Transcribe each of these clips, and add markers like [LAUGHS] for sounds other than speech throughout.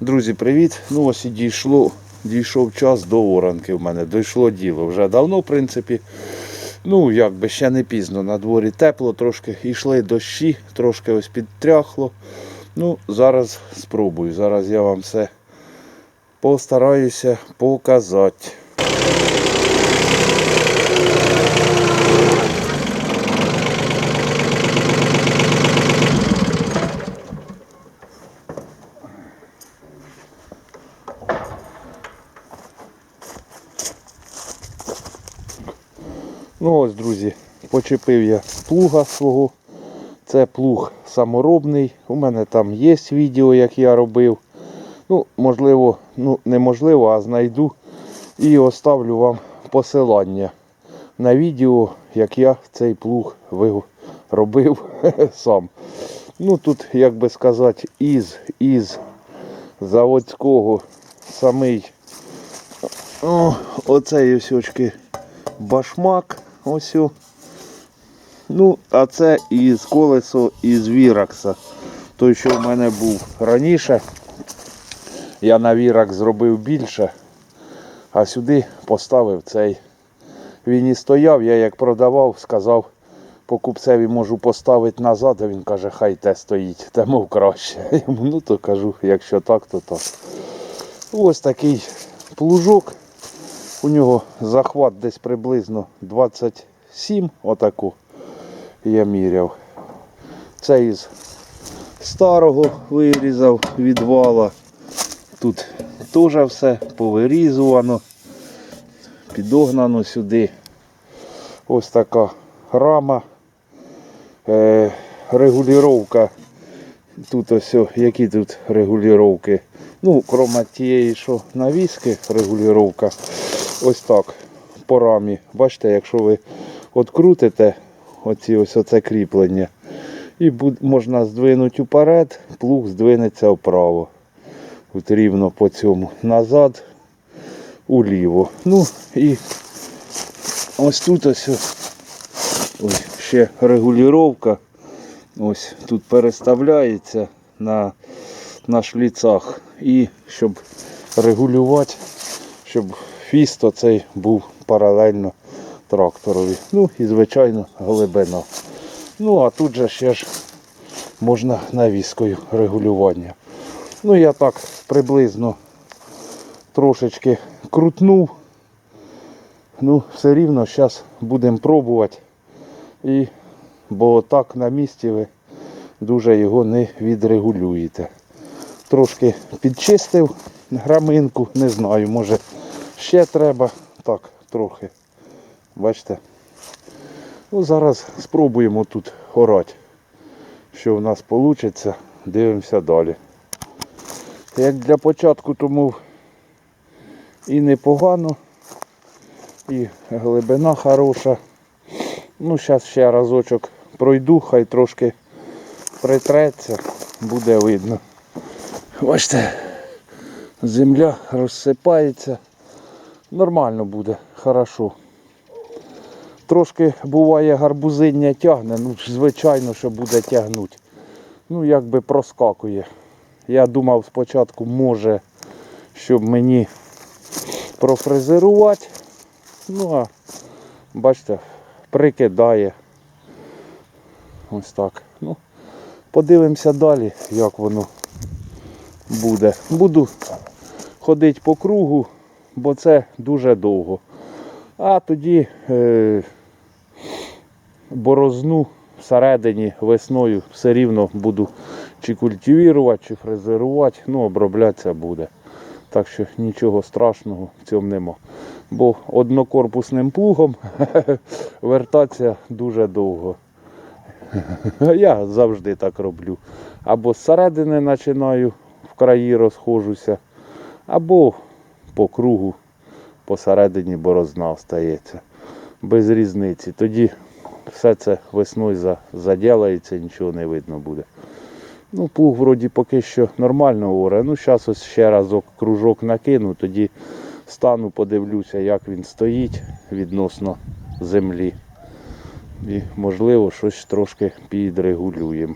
Друзі, привіт! Ну ось і дійшло, дійшов час до оранки в мене. Дійшло діло. Вже давно, в принципі. Ну, як би ще не пізно. На дворі тепло, трошки йшли дощі, трошки ось підтряхло. Ну, зараз спробую. Зараз я вам все постараюся показати. Ну ось, друзі, почепив я плуга свого. Це плуг саморобний. У мене там є відео, як я робив. Ну, можливо, ну неможливо, а знайду і оставлю вам посилання на відео, як я цей плуг робив [LAUGHS] сам. Ну тут, як би сказати, із, із заводського самий о, оцей ось очки башмак. Ось. Ну, а це із колесо із Віракса. Той, що в мене був раніше. Я на Віракс зробив більше, а сюди поставив цей. Він і стояв, я як продавав, сказав, покупцеві можу поставити назад, а він каже, хай те стоїть, мов краще. [LAUGHS] Ну то кажу, якщо так, то так. Ось такий плужок. У нього захват десь приблизно 27, отаку я міряв. Це із старого вирізав від вала. Тут теж все повирізувано, підогнано сюди. Ось така рама. Е, регулювання. Тут ось, які тут регулювання. Ну, крім тієї, що навіски регулювання. Ось так по рамі. Бачите, якщо ви открутите оці ось оце кріплення, і можна здвинути вперед, плуг здвинеться вправо. Тут рівно по цьому. Назад, уліво. Ну і ось тут ось, ось ще регулювання. Ось тут переставляється на, на шліцах. І щоб регулювати, щоб фіст оцей був паралельно тракторові. Ну і звичайно глибина. Ну а тут же ще ж можна навіскою регулювання. Ну я так приблизно трошечки крутнув. Ну, все рівно зараз будемо пробувати. І, бо так на місці ви дуже його не відрегулюєте. Трошки підчистив граминку, не знаю, може ще треба. Так, трохи. Бачите? Ну, зараз спробуємо тут орати. Що в нас вийде, дивимося далі. Як для початку, тому і непогано, і глибина хороша. Ну, зараз ще разочок пройду, хай трошки притреться, буде видно. Бачите, земля розсипається. Нормально буде, хорошо. Трошки буває гарбузиння тягне, ну звичайно, що буде тягнути. Ну, якби проскакує. Я думав спочатку, може, щоб мені профрезерувати. Ну а бачите, прикидає. Ось так. Ну, подивимося далі, як воно буде. Буду ходити по кругу, бо це дуже довго. А тоді е, борозну всередині весною все рівно буду чи культивувати, чи фрезерувати, ну обробляти буде. Так що нічого страшного в цьому нема. Бо однокорпусним плугом [LAUGHS] вертатися дуже довго. [LAUGHS] Я завжди так роблю. Або зсередини починаю в краї розходжуся, або по кругу посередині борозна остається. Без різниці. Тоді все це весною за- заділається, нічого не видно буде. Ну, плуг вроді поки що нормально оре. Ну, зараз ось ще разок кружок накину, тоді стану, подивлюся, як він стоїть відносно землі. І можливо щось трошки підрегулюємо.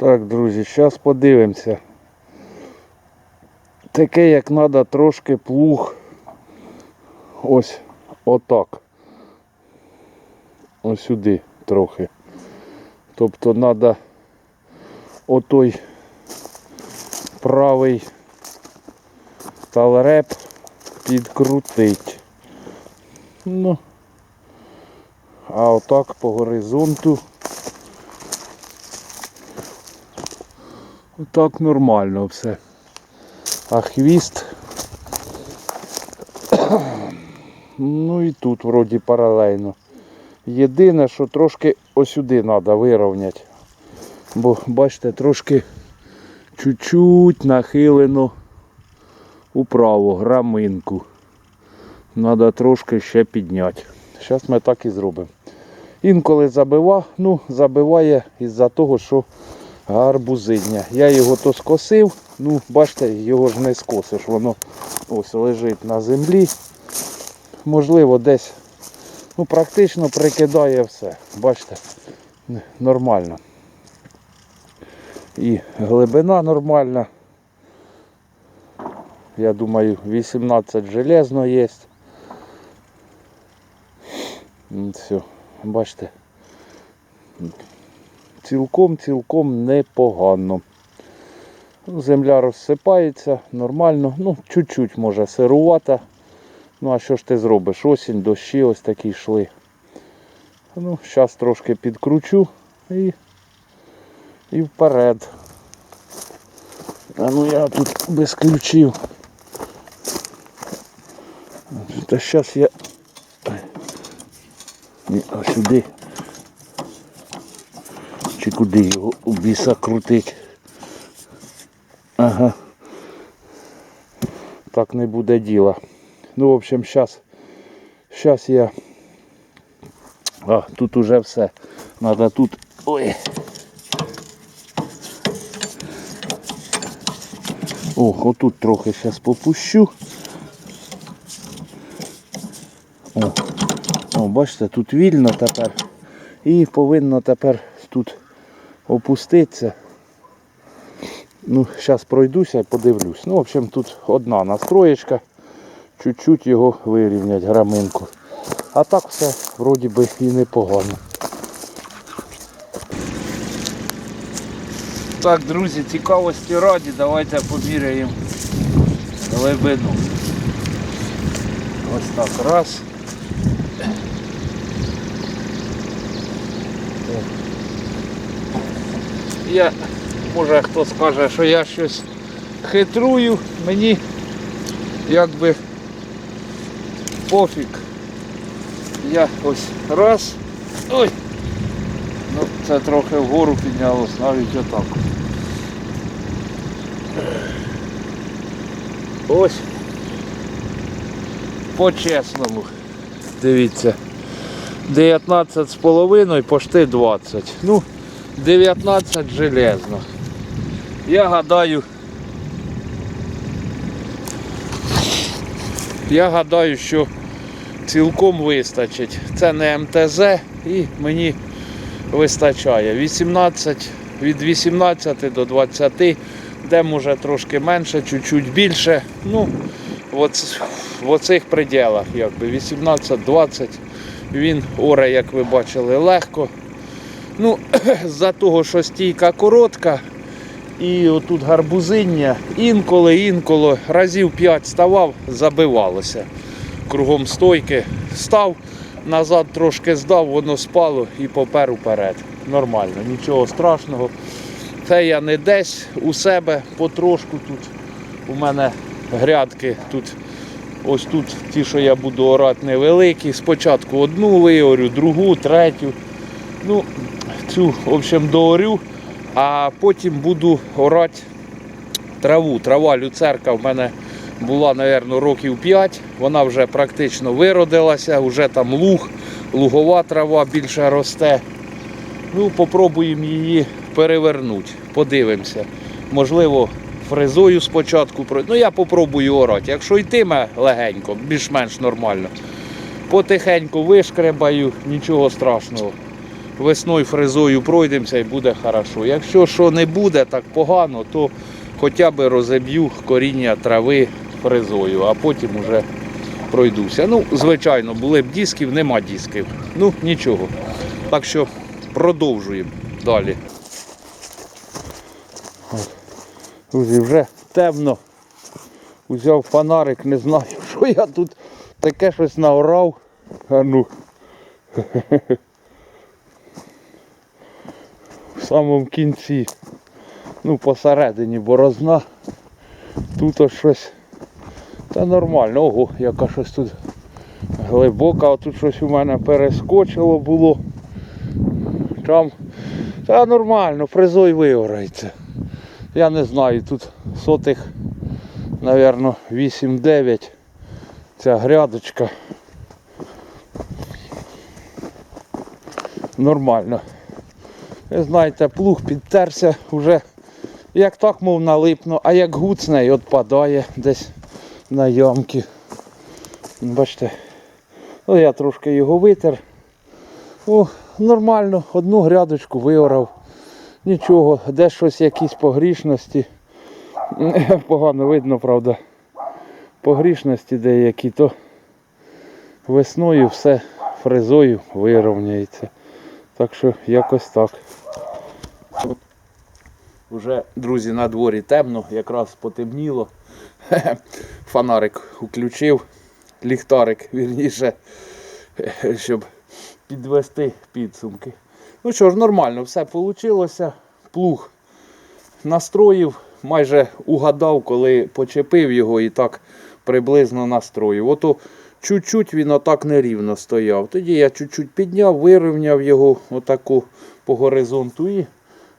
Так, друзі, зараз подивимося. Таке, як треба трошки плуг. Ось отак. Ось сюди трохи. Тобто треба отой правий талреп підкрутити. Ну, а отак по горизонту. Отак нормально все. А хвіст. Ну і тут вроді паралельно. Єдине, що трошки осюди треба вирівняти. Бо бачите, трошки чуть-чуть нахилено управо, граминку. Треба трошки ще підняти. Зараз ми так і зробимо. Інколи забива, ну, забиває із-за того, що гарбузиння. Я його то скосив, ну, бачите, його ж не скосиш, воно ось лежить на землі. Можливо, десь ну, практично прикидає все. Бачите, нормально. І глибина нормальна. Я думаю, 18 железно є. Все, бачите. Цілком-цілком непогано. Ну, Земля розсипається нормально. Ну, чуть-чуть може сирувата. Ну, а що ж ти зробиш? Осінь, дощі ось такі йшли. Ну, зараз трошки підкручу і, і вперед. А ну я тут без ключів. Та зараз я. Ні, а сюди. Чи куди його у біса крутить? Ага. Так не буде діла. Ну, в общем, зараз. Зараз я. А, тут уже все. Надо тут. Ой. О, отут трохи зараз попущу. О, о, бачите, тут вільно тепер. І повинно тепер тут опуститися. Ну, зараз пройдуся і подивлюсь. Ну, в общем, тут одна настроєчка. Чуть-чуть його вирівнять граминку. А так все вроді би і непогано. Так, друзі, цікавості раді, давайте поміряємо глибину. Ось так, раз. Я, може хто скаже, що я щось хитрую, мені якби пофіг. Я ось раз. Ой! Ну, це трохи вгору піднялось, навіть отак. Ось. По-чесному. Дивіться. 19 з почти 20. Ну, 19 железно. Я гадаю. Я гадаю, що цілком вистачить. Це не МТЗ і мені вистачає. 18, від 18 до 20, де може трошки менше, чуть-чуть більше. Ну, в оцих пределах, якби 18-20. Він оре, як ви бачили, легко. Ну, [CLEARS THROAT] з-за того, що стійка коротка, і отут гарбузиння, інколи, інколи, разів 5 ставав, забивалося. Кругом стойки став, назад трошки здав, воно спало і попер уперед. Нормально, нічого страшного. Це я не десь у себе потрошку тут. У мене грядки тут. Ось тут ті, що я буду орати, невеликі. Спочатку одну виорю, другу, третю. Ну, цю, в общем, доорю, а потім буду орати траву. Трава люцерка в мене була, мабуть, років 5. Вона вже практично виродилася, вже там луг, лугова трава більше росте. Ну, попробуємо її перевернути. Подивимося. Можливо, фрезою спочатку. Ну, я попробую орати. Якщо йтиме легенько, більш-менш нормально. Потихеньку вишкребаю, нічого страшного. Весною фрезою пройдемося і буде хорошо. Якщо що не буде так погано, то хоча б розеб'ю коріння трави фрезою, а потім уже пройдуся. Ну, звичайно, були б дисків, нема дисків. Ну, нічого. Так що продовжуємо далі. Друзі, вже темно. Узяв фонарик, не знаю, [LAUGHS] що я тут таке щось наорав. А ну. [LAUGHS] В самому кінці. Ну, посередині борозна. Тут ось щось. Та нормально. Ого, яка щось тут глибока, а тут щось у мене перескочило було. Там. Та нормально, фрезой вигорається. Я не знаю, тут сотих, напевно, 8-9 ця грядочка. Нормально. Знаєте, плуг підтерся вже як так, мов налипно, а як гуцне і відпадає десь на ямки. Бачите, ну я трошки його витер. О, нормально, одну грядочку виорав. Нічого, де щось якісь погрішності. [LAUGHS] Погано видно, правда. Погрішності деякі, то весною все фрезою вирівняється. Так що якось так. Уже, друзі, на дворі темно, якраз потемніло. [LAUGHS] Фонарик включив, ліхтарик, вірніше, [LAUGHS] щоб підвести підсумки. Ну що ж, нормально, все вийшло. Плуг настроїв, майже угадав, коли почепив його і так приблизно настроїв. Ото чуть-чуть він отак нерівно стояв. Тоді я чуть-чуть підняв, вирівняв його отаку по горизонту і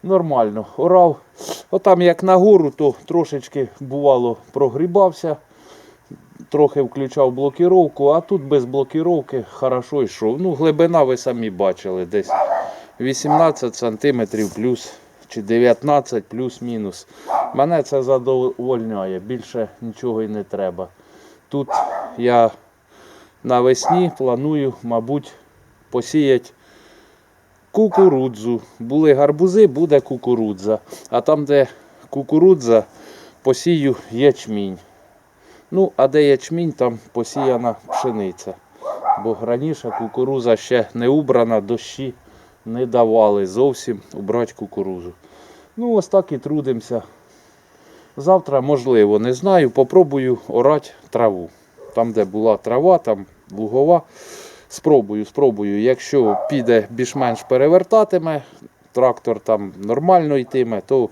нормально орав. Отам як нагору, то трошечки бувало прогрібався. Трохи включав блокіровку, а тут без блокіровки хорошо йшов. Ну, глибина ви самі бачили, десь 18 сантиметрів плюс чи 19 плюс-мінус. Мене це задовольняє, більше нічого і не треба. Тут я навесні планую, мабуть, посіяти кукурудзу. Були гарбузи, буде кукурудза. А там, де кукурудза, посію ячмінь. Ну, а де ячмінь, там посіяна пшениця. Бо раніше кукуруза ще не убрана, дощі не давали зовсім убрати кукурузу. Ну, ось так і трудимося. Завтра, можливо, не знаю, попробую орати траву. Там, де була трава, там лугова. Спробую, спробую. Якщо піде більш-менш перевертатиме, трактор там нормально йтиме, то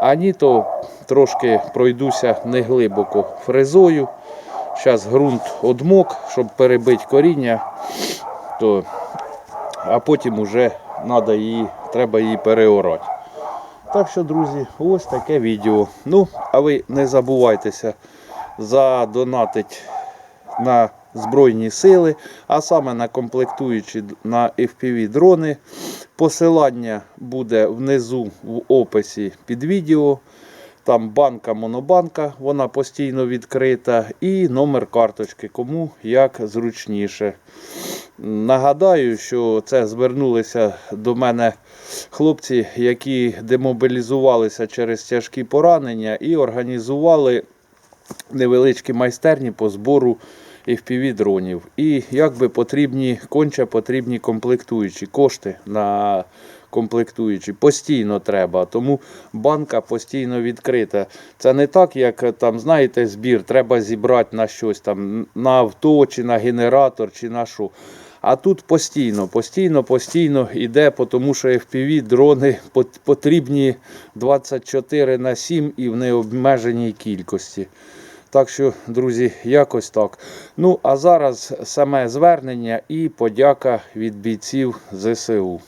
а ні, то трошки пройдуся не глибоко фрезою. Зараз ґрунт одмок, щоб перебити коріння, то, а потім вже надо її, треба її переорати. Так що, друзі, ось таке відео. Ну, а ви не забувайтеся задонатити на Збройні сили, а саме на комплектуючі на FPV дрони. Посилання буде внизу в описі під відео. Там банка монобанка, вона постійно відкрита, і номер карточки, кому як зручніше. Нагадаю, що це звернулися до мене хлопці, які демобілізувалися через тяжкі поранення і організували невеличкі майстерні по збору FPV дронів. І якби потрібні, конче потрібні комплектуючі кошти на комплектуючі. Постійно треба. Тому банка постійно відкрита. Це не так, як там, знаєте, збір, треба зібрати на щось там, на авто, чи на генератор, чи на що. А тут постійно, постійно, постійно йде, тому що FPV дрони потрібні 24 на 7 і в необмеженій кількості. Так що, друзі, якось так. Ну, а зараз саме звернення і подяка від бійців ЗСУ.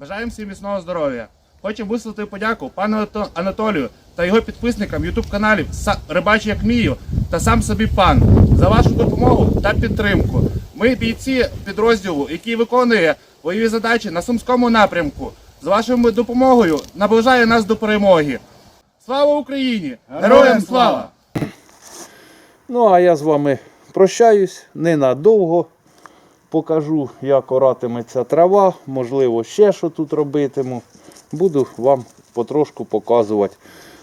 Бажаємо всім міцного здоров'я. Хочемо висловити подяку пану Анатолію та його підписникам YouTube каналів Рибачу як мію та сам собі пан за вашу допомогу та підтримку. Ми бійці підрозділу, який виконує бойові задачі на сумському напрямку. З вашою допомогою наближає нас до перемоги. Слава Україні! Героям слава! Ну, а я з вами прощаюсь ненадовго. покажу, як оратиметься трава, можливо, ще що тут робитиму. Буду вам потрошку показувати.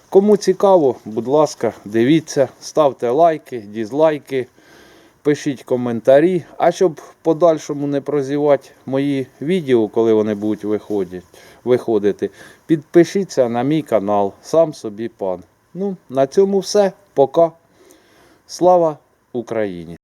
Кому цікаво, будь ласка, дивіться, ставте лайки, дізлайки, пишіть коментарі. А щоб подальшому не прозівати мої відео, коли вони будуть виходити, підпишіться на мій канал, сам собі пан. Ну, на цьому все. Пока. Слава Україні!